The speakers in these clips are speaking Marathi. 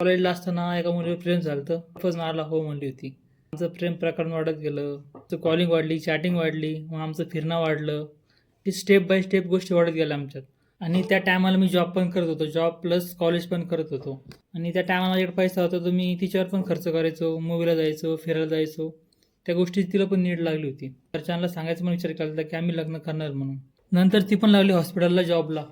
कॉलेजला असताना एका मुलीवर प्रेम झालं तर वापस मारला हो म्हणली होती. आमचं प्रेम प्रकरण वाढत गेलं. आमचं कॉलिंग वाढली चॅटिंग वाढली मग आमचं फिरणं वाढलं. ही स्टेप बाय स्टेप गोष्टी वाढत गेल्या आमच्यात. आणि त्या टायमाला मी जॉब पण करत होतो. जॉब प्लस कॉलेज पण करत होतो. आणि त्या टायमाला माझ्याकडे पैसा होता तर मी तिच्यावर पण खर्च करायचो. मूवीला जायचो फिरायला जायचो. त्या गोष्टी तिला पण नीड लागली होती. घरच्यांना सांगायचं म्हणून विचार केला होता की आम्ही लग्न करणार म्हणून. नंतर ती पण लागली हॉस्पिटलला जॉबला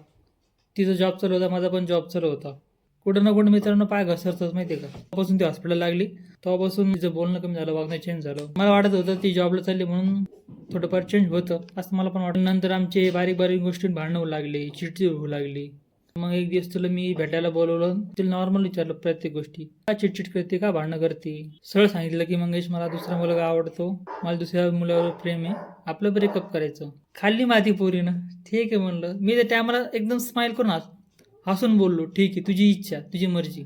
तिचा जॉब चालू होता माझा पण जॉब चालू होता. कुठं ना कुठं मित्रांनो पाय घसरतच माहिती का? तेव्हापासून ती हॉस्पिटल लागली. तेव्हापासून तिचं बोलणं कमी झालं वागणं चेंज झालं. मला वाटत होतं ती जॉबला चालली म्हणून थोडंफार चेंज होतं. असं मला पण वाटलं. नंतर आमचे बारीक बारीक गोष्टी भांडणं होऊ लागली चिडचिड होऊ लागली. मग एक दिवस तुला मी भेटायला बोलवलं. तिला नॉर्मल विचारलं प्रत्येक गोष्टी. का चिडचिड करते? का भांडणं करते? सरळ सांगितलं की मंगेश मला दुसरा मुलगा आवडतो. मला दुसऱ्या मुलावर प्रेम आहे. आपलं ब्रेकअप करायचं. खाल्ली माती पोरीनं. ठीक आहे म्हणलं. मी त्या टायमाला एकदम स्माईल करून हसून बोललो ठीक आहे तुझी इच्छा तुझी मर्जी.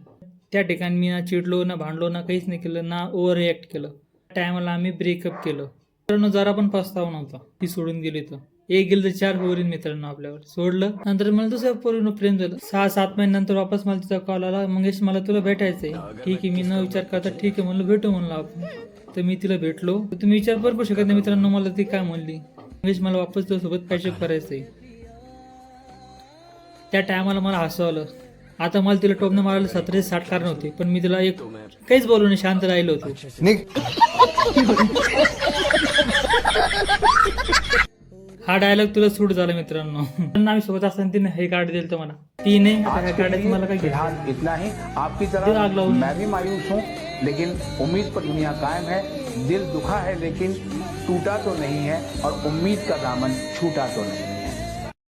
त्या ठिकाणी मी ना चिडलो ना भांडलो ना काहीच नाही केलं ना ओव्हर रिॲक्ट केलं टायमाला आम्ही ब्रेकअप केलं. मित्रांनो जरा पण पस्तावा नव्हता ती सोडून गेली तर एक गेलं तर चार पोरीन मित्रांनो आपल्यावर. सोडलं नंतर मला दुसऱ्या पोरीनं प्रेम झालं. सहा सात महिन्यानंतर वापस मला तिचा कॉल आला मंगेश मला तुला भेटायचंय. ठीक आहे मी न विचार करता ठीक आहे म्हणलं भेटू म्हणलं आपण. तर मी तिला भेटलो. तर तुम्ही विचार करू शकत नाही मित्रांनो मला ती काय म्हणली. मंगेश मला वापस तुझ्यासोबत पॅचअप करायचंय त्या टायमाला मला हसू आलं आता मला तिला टोपनं मारायला सतराशे साठ कारण होते पण मी तिला एक काहीच बोलू नाही शांत राहिलो होतो. हा डायलॉग तुला सूट झाला मित्रांनो. पण आम्ही सोबत असताना तिने हे कार्ड दिलं मला. तिने मला काय घ्यायचं फिलहाल इतना ही आपकी दिल तरह आग लाऊन. मैं भी मायूस हूँ लेकिन उम्मीद पर दुनिया कायम है। दिल दुखा है लेकिन टूटा तो नहीं है और उम्मीद का दामन छूटा तो नहीं।